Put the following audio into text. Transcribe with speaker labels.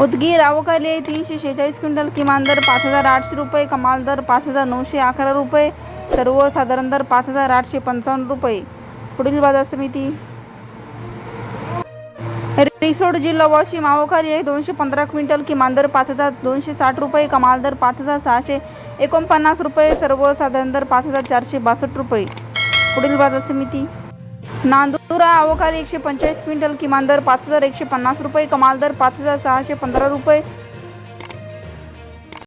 Speaker 1: उदगीर अवकाली तीनशे शेहेचाळीस क्विंटल किमान दर पाच हजार आठशे रुपये कमाल दर पाच हजार नऊशे अकरा रुपये सर्वसाधारण दर पाच हजार आठशे पंचावन्न रुपये. पुढील बाजार समिती. रिसोड जिल्हा वाशिम अवकाली आहे दोनशे पंधरा क्विंटल किमान दर पाच हजार दोनशे साठ रुपये कमाल दर पाच हजार सहाशे एकोणपन्नास रुपये सर्वसाधारण दर पाच हजार चारशे बासष्ट रुपये. पुढील बाजार समिती. नांदुरा अवकाली एकशे पंचेचाळीस क्विंटल किमान दर पाच हजार एकशे पन्नास रुपये कमाल दर पाच हजार सहाशे पंधरा रुपये.